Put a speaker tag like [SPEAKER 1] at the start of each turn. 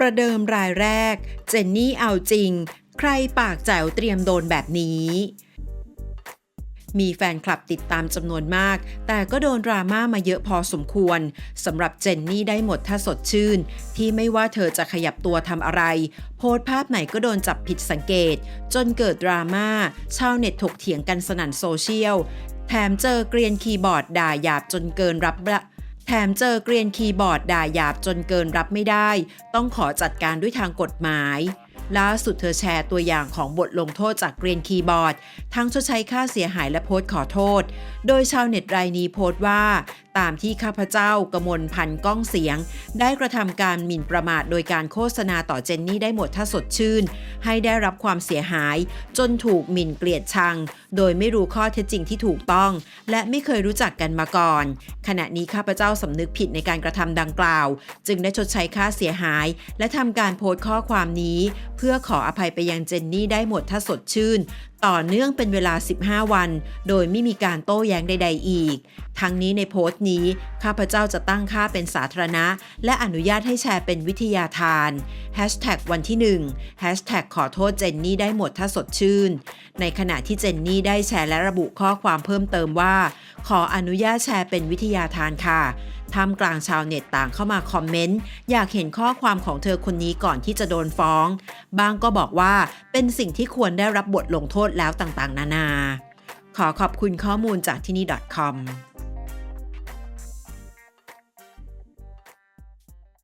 [SPEAKER 1] ประเดิมรายแรก เจนนี่เอาจริง ใครปากแจ๋วเตรียมโดนแบบนี้ มีแฟนคลับติดตามจำนวนมาก แต่ก็โดนดราม่ามาเยอะพอสมควรสำหรับเจนนี่ได้หมดถ้าสดชื่น ที่ไม่ว่าเธอจะขยับตัวทำอะไร โพสภาพไหนก็โดนจับผิดสังเกต จนเกิดดราม่าชาวเน็ตถกเถียงกันสนั่นโซเชียลแถมเจอเกรียนคีย์บอร์ดด่าหยาบจนเกินรับละ แถมเจอเกรียนคีย์บอร์ดด่าหยาบจนเกินรับไม่ได้ ต้องขอจัดการด้วยทางกฎหมาย ล่าสุดเธอแชร์ตัวอย่างของบทลงโทษจากเกรียนคีย์บอร์ด ทั้งชดใช้ค่าเสียหายและโพสต์ขอโทษ โดยชาวเน็ตรายนี้โพสต์ว่าตามที่ข้าพเจ้ากมลพันก้องเสียง ได้กระทำการหมิ่นประมาทโดยการโฆษณาต่อเจนนี่ได้หมดถ้าสดชื่น ให้ได้รับความเสียหาย จนถูกหมิ่นเกลียดชัง โดยไม่รู้ข้อเท็จจริงที่ถูกต้อง และไม่เคยรู้จักกันมาก่อน ขณะนี้ข้าพเจ้าสำนึกผิดในการกระทำดังกล่าว จึงได้ชดใช้ค่าเสียหาย และทำการโพสต์ข้อความนี้ เพื่อขออภัยไปยังเจนนี่ได้หมดถ้าสดชื่นต่อเนื่องเป็นเวลา 15 วัน โดยไม่มีการโต้แย้งใด ๆ อีก ทั้งนี้ในโพสต์นี้ ข้าพเจ้าจะตั้งค่าเป็นสาธารณะ และอนุญาตให้แชร์เป็นวิทยาทาน Hashtag วันที่ 1 Hashtag ขอโทษเจนนี่ได้หมดถ้าสดชื่น ในขณะที่เจนนี่ได้แชร์และระบุข้อความเพิ่มเติมว่า ขออนุญาตแชร์เป็นวิทยาทานค่ะท่ามกลางชาวเน็ตต่างเข้ามาคอมเมนต์ อยากเห็นข้อความของเธอคนนี้ก่อนที่จะโดนฟ้อง บางก็บอกว่าเป็นสิ่งที่ควรได้รับบทลงโทษแล้วต่างๆ นานา ขอขอบคุณข้อมูลจากที่นี่ .com